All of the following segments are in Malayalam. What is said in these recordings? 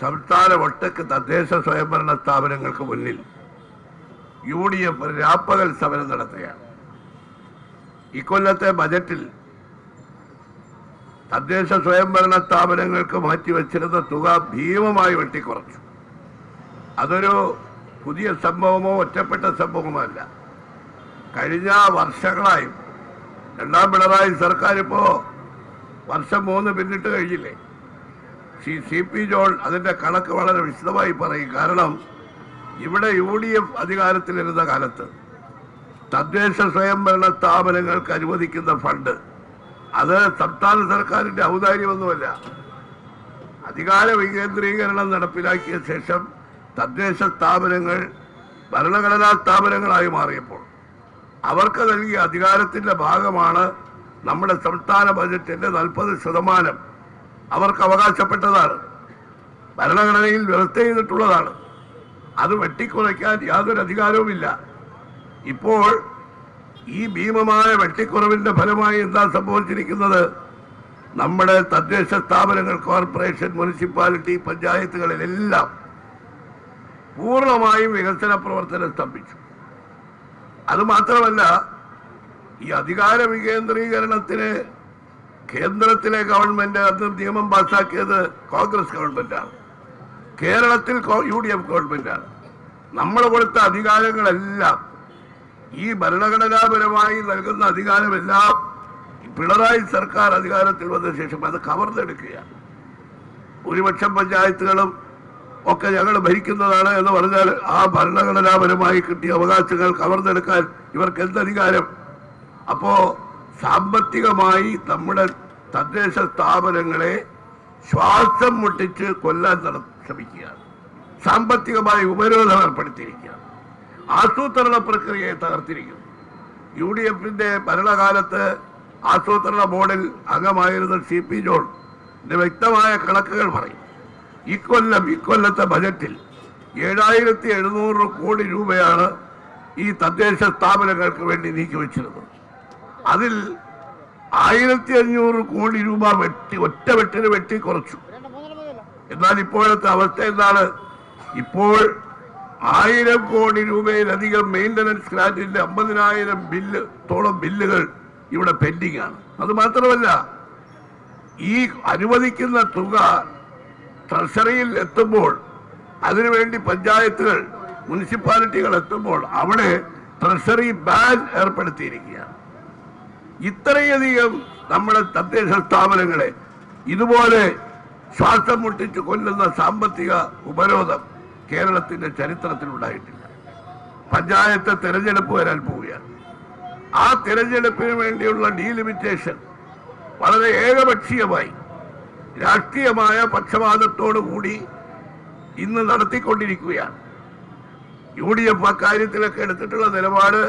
സംസ്ഥാന ഒട്ടക്ക് തദ്ദേശ സ്വയംഭരണ സ്ഥാപനങ്ങൾക്ക് മുന്നിൽ യു ഡി എഫ് രാപ്പകൽ സമരം നടത്തുകയാണ്. ഇക്കൊല്ലത്തെ ബജറ്റിൽ തദ്ദേശ സ്വയംഭരണ സ്ഥാപനങ്ങൾക്ക് മാറ്റിവെച്ചിരുന്ന തുക ഭീമമായി വെട്ടിക്കുറച്ചു. അതൊരു പുതിയ സംഭവമോ ഒറ്റപ്പെട്ട സംഭവമോ അല്ല. കഴിഞ്ഞ വർഷങ്ങളായും രണ്ടാം പിണറായി സർക്കാർ വർഷം മൂന്ന് പിന്നിട്ട് കഴിഞ്ഞില്ലേ? സി സി പി ജോൺ അതിന്റെ കണക്ക് വളരെ വിശദമായി പറയും. കാരണം ഇവിടെ യു ഡി എഫ് അധികാരത്തിലിരുന്ന കാലത്ത് തദ്ദേശ സ്വയംഭരണ സ്ഥാപനങ്ങൾക്ക് അനുവദിക്കുന്ന ഫണ്ട് അത് സംസ്ഥാന സർക്കാരിന്റെ ഔദാര്യമൊന്നുമല്ല. അധികാര വികേന്ദ്രീകരണം നടപ്പിലാക്കിയ ശേഷം തദ്ദേശ സ്ഥാപനങ്ങൾ ഭരണഘടനാ സ്ഥാപനങ്ങളായി മാറിയപ്പോൾ അവർക്ക് നൽകിയ അധികാരത്തിന്റെ ഭാഗമാണ് നമ്മുടെ സംസ്ഥാന ബജറ്റിന്റെ നാൽപ്പത് ശതമാനം. അവർക്ക് അവകാശപ്പെട്ടതാണ്. ഭരണഘടനയിൽ വ്യവസ്ഥ ചെയ്തിട്ടുള്ളതാണ്. അത് വെട്ടിക്കുറയ്ക്കാൻ യാതൊരു അധികാരവുമില്ല. ഇപ്പോൾ ഈ ഭീമമായ വെട്ടിക്കുറവിന്റെ ഫലമായി എന്താ സംഭവിച്ചിരിക്കുന്നത്? നമ്മുടെ തദ്ദേശ സ്ഥാപനങ്ങൾ കോർപ്പറേഷൻ മുനിസിപ്പാലിറ്റി പഞ്ചായത്തുകളിലെല്ലാം പൂർണമായും വികസന പ്രവർത്തനം സ്തംഭിച്ചു. അതുമാത്രമല്ല ഈ അധികാര വികേന്ദ്രീകരണത്തിന് കേന്ദ്രത്തിലെ ഗവൺമെന്റ് അന്ന് നിയമം പാസാക്കിയത് കോൺഗ്രസ് ഗവൺമെന്റാണ്. കേരളത്തിൽ യു ഡി എഫ് ഗവൺമെന്റാണ്. നമ്മൾ കൊടുത്ത അധികാരങ്ങളെല്ലാം ഈ ഭരണഘടനാപരമായി നൽകുന്ന അധികാരമെല്ലാം പിണറായി സർക്കാർ അധികാരത്തിൽ വന്ന ശേഷം അത് കവർന്നെടുക്കുകയാണ്. ഭൂരിപക്ഷം പഞ്ചായത്തുകളും ഒക്കെ ഞങ്ങൾ ഭരിക്കുന്നതാണ് എന്ന് പറഞ്ഞാൽ ആ ഭരണഘടനാപരമായി കിട്ടിയ അവകാശങ്ങൾ കവർന്നെടുക്കാൻ ഇവർക്ക് എന്തധികാരം അപ്പോ സാമ്പത്തികമായി നമ്മുടെ തദ്ദേശ സ്ഥാപനങ്ങളെ ശ്വാസം മുട്ടിച്ച് കൊല്ലാൻ ശ്രമിക്കുകയാണ്. സാമ്പത്തികമായി ഉപരോധം ഏർപ്പെടുത്തിയിരിക്കുക ആസൂത്രണ പ്രക്രിയയെ തകർത്തിരിക്കുന്നു. യു ഡി എഫിന്റെ ഭരണകാലത്ത് ആസൂത്രണ ബോർഡിൽ അംഗമായിരുന്ന സി പി ജോൺ വ്യക്തമായ കണക്കുകൾ പറയും. ഇക്കൊല്ലം ഇക്കൊല്ലത്തെ ബജറ്റിൽ ഏഴായിരത്തി എഴുന്നൂറ് കോടി രൂപയാണ് ഈ തദ്ദേശ സ്ഥാപനങ്ങൾക്ക് വേണ്ടി നീക്കിവെച്ചിരുന്നത് അതിൽ ആയിരത്തി അഞ്ഞൂറ് കോടി രൂപ വെട്ടി ഒറ്റ വെട്ടിന് വെട്ടി കുറച്ചു. എന്നാൽ ഇപ്പോഴത്തെ അവസ്ഥ എന്താണ്? ഇപ്പോൾ ആയിരം കോടി രൂപയിലധികം മെയിന്റനൻസ് ഗ്രാന്റിന്റെ അമ്പതിനായിരം ബില്ല് തോളം ബില്ലുകൾ ഇവിടെ പെൻഡിംഗ് ആണ്. അത് മാത്രമല്ല ഈ അനുവദിക്കുന്ന തുക ട്രഷറിയിൽ എത്തുമ്പോൾ അതിനുവേണ്ടി പഞ്ചായത്തുകൾ മുനിസിപ്പാലിറ്റികൾ എത്തുമ്പോൾ അവിടെ ട്രഷറി ബാൻ ഏർപ്പെടുത്തിയിരിക്കുകയാണ്. ഇത്രയധികം നമ്മുടെ തദ്ദേശ സ്ഥാപനങ്ങളെ ഇതുപോലെ ശ്വാസം മുട്ടിച്ച് കൊല്ലുന്ന സാമ്പത്തിക ഉപരോധം കേരളത്തിന്റെ ചരിത്രത്തിൽ ഉണ്ടായിട്ടില്ല പഞ്ചായത്ത് തെരഞ്ഞെടുപ്പ് വരാൻ പോവുകയാണ്. ആ തെരഞ്ഞെടുപ്പിന് വേണ്ടിയുള്ള ഡീലിമിറ്റേഷൻ വളരെ ഏകപക്ഷീയമായി രാഷ്ട്രീയമായ പക്ഷപാതത്തോടു കൂടി ഇന്ന് നടത്തിക്കൊണ്ടിരിക്കുകയാണ്. യു ഡി എഫ് അക്കാര്യത്തിലൊക്കെ എടുത്തിട്ടുള്ള നിലപാട്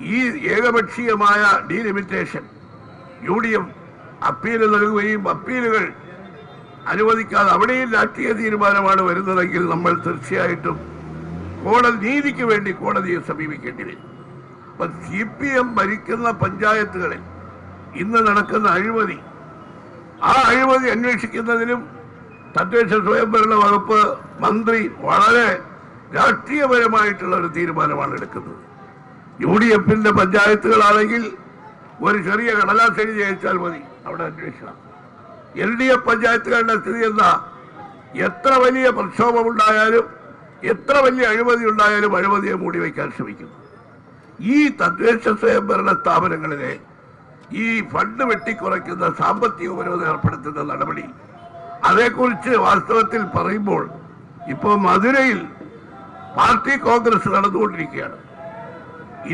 ഈ ഏകപക്ഷീയമായ delimitation U D F appeal നൽകുകയും അപ്പീലുകൾ അനുവദിക്കാതെ അവിടെയും രാഷ്ട്രീയ തീരുമാനമാണ് വരുന്നതെങ്കിൽ നമ്മൾ തീർച്ചയായിട്ടും കോടതി നീതിക്ക് വേണ്ടി കോടതിയെ സമീപിക്കേണ്ടി വരും. അപ്പൊ സി പി എം ഭരിക്കുന്ന പഞ്ചായത്തുകളിൽ ഇന്ന് നടക്കുന്ന അഴിമതി ആ അഴിമതി അന്വേഷിക്കുന്നതിനും തദ്ദേശ സ്വയംഭരണ വകുപ്പ് മന്ത്രി വളരെ രാഷ്ട്രീയപരമായിട്ടുള്ള ഒരു തീരുമാനമാണ് എടുക്കുന്നത്. യു ഡി എഫിന്റെ പഞ്ചായത്തുകളാണെങ്കിൽ ഒരു ചെറിയ കടലാസ് എഴുതി അയച്ചാൽ മതി. അവിടെ അന്വേഷണം. എൽ ഡി എഫ് പഞ്ചായത്തുകളുടെ സ്ഥിതി എന്താ? എത്ര വലിയ പ്രക്ഷോഭമുണ്ടായാലും എത്ര വലിയ അഴിമതി ഉണ്ടായാലും അഴിമതിയെ മൂടി വയ്ക്കാൻ ശ്രമിക്കുന്നു. ഈ തദ്ദേശ സ്വയംഭരണ സ്ഥാപനങ്ങളിലെ ഈ ഫണ്ട് വെട്ടിക്കുറയ്ക്കുന്ന സാമ്പത്തിക ഉപരോധം ഏർപ്പെടുത്തുന്ന നടപടി അതേക്കുറിച്ച് വാസ്തവത്തിൽ പറയുമ്പോൾ ഇപ്പോൾ മധുരയിൽ പാർട്ടി കോൺഗ്രസ് നടന്നുകൊണ്ടിരിക്കുകയാണ്.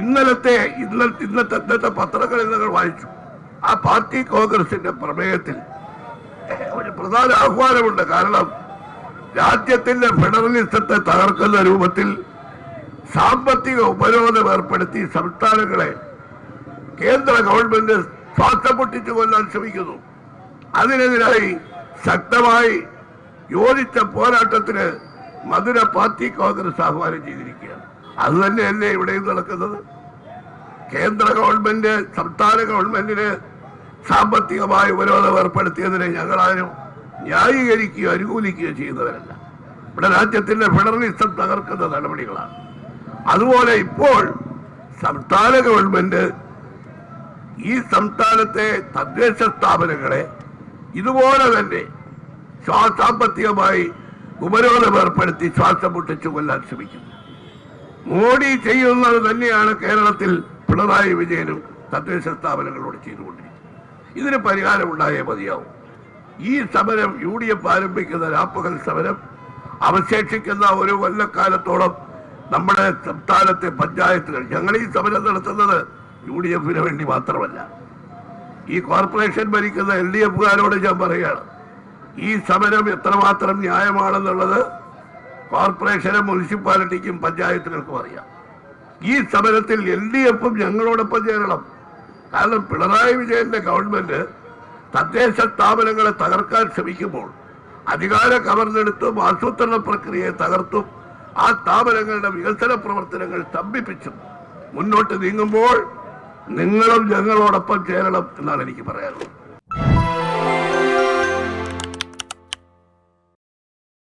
ഇന്നലത്തെ ഇന്ന ഇന്നത്തെ ഇന്നത്തെ പത്രങ്ങളിൽ നിങ്ങൾ വായിച്ചു. ആ പാർട്ടി കോൺഗ്രസിന്റെ പ്രമേയത്തിൽ ഒരു പ്രധാന ആഹ്വാനമുണ്ട്. കാരണം രാജ്യത്തിന്റെ ഫെഡറലിസത്തെ തകർക്കുന്ന രൂപത്തിൽ സാമ്പത്തിക ഉപരോധം ഏർപ്പെടുത്തി സംസ്ഥാനങ്ങളെ കേന്ദ്ര ഗവൺമെന്റ് ശ്വാസം പൊട്ടിച്ചു കൊല്ലാൻ ശ്രമിക്കുന്നു. അതിനെതിരായി ശക്തമായി യോജിച്ച പോരാട്ടത്തിന് മധുര പാർട്ടി കോൺഗ്രസ് ആഹ്വാനം ചെയ്തിരിക്കുകയാണ്. അത് തന്നെയല്ലേ ഇവിടെയും നടക്കുന്നത്. കേന്ദ്ര ഗവൺമെന്റ് സംസ്ഥാന ഗവൺമെന്റിന് സാമ്പത്തികമായ ഉപരോധം ഏർപ്പെടുത്തിയതിനെ ഞങ്ങളാരും ന്യായീകരിക്കുകയോ അനുകൂലിക്കുകയോ ചെയ്യുന്നവരല്ല. ഇവിടെ രാജ്യത്തിന്റെ ഫെഡറലിസം തകർക്കുന്ന നടപടികളാണ്. അതുപോലെ ഇപ്പോൾ സംസ്ഥാന ഗവൺമെന്റ് ഈ സംസ്ഥാനത്തെ തദ്ദേശ സ്ഥാപനങ്ങളെ ഇതുപോലെ തന്നെ സാമ്പത്തികമായി ഉപരോധം ഏർപ്പെടുത്തി ശ്വാസം മുട്ടിച്ചു കൊല്ലാൻ ശ്രമിക്കുന്നു. മോഡി ചെയ്യുന്നത് തന്നെയാണ് കേരളത്തിൽ പിണറായി വിജയനും തദ്ദേശ സ്ഥാപനങ്ങളോട് ചെയ്തുകൊണ്ടിരിക്കുന്നത്. ഇതിന് പരിഹാരം ഉണ്ടായേ മതിയാവും. ഈ സമരം യു ഡി എഫ് ആരംഭിക്കുന്ന രാപ്പകൽ സമരം അവശേഷിക്കുന്ന ഒരു കൊല്ലക്കാലത്തോളം നമ്മുടെ സംസ്ഥാനത്തെ പഞ്ചായത്തുകൾ ഞങ്ങൾ ഈ സമരം നടത്തുന്നത് യു ഡി എഫിന് വേണ്ടി മാത്രമല്ല. ഈ കോർപ്പറേഷൻ ഭരിക്കുന്ന എൽ ഡി എഫുകാരോട് ഞാൻ പറയുകയാണ് ഈ സമരം എത്രമാത്രം ന്യായമാണെന്നുള്ളത് കോർപ്പറേഷനും മുനിസിപ്പാലിറ്റിക്കും പഞ്ചായത്തുകൾക്കും അറിയാം. ഈ സമരത്തിൽ എൽ ഡി എഫും ഞങ്ങളോടൊപ്പം ചേരണം. കാരണം പിണറായി വിജയന്റെ ഗവൺമെന്റ് തദ്ദേശ സ്ഥാപനങ്ങളെ തകർക്കാൻ ശ്രമിക്കുമ്പോൾ അധികാര കവർന്നെടുത്തും ആസൂത്രണ പ്രക്രിയയെ തകർത്തും ആ സ്ഥാപനങ്ങളുടെ വികസന പ്രവർത്തനങ്ങൾ സ്തംഭിപ്പിച്ചും മുന്നോട്ട് നീങ്ങുമ്പോൾ നിങ്ങളും ഞങ്ങളോടൊപ്പം ചേരണം എന്നാണ് എനിക്ക് പറയാനുള്ളത്.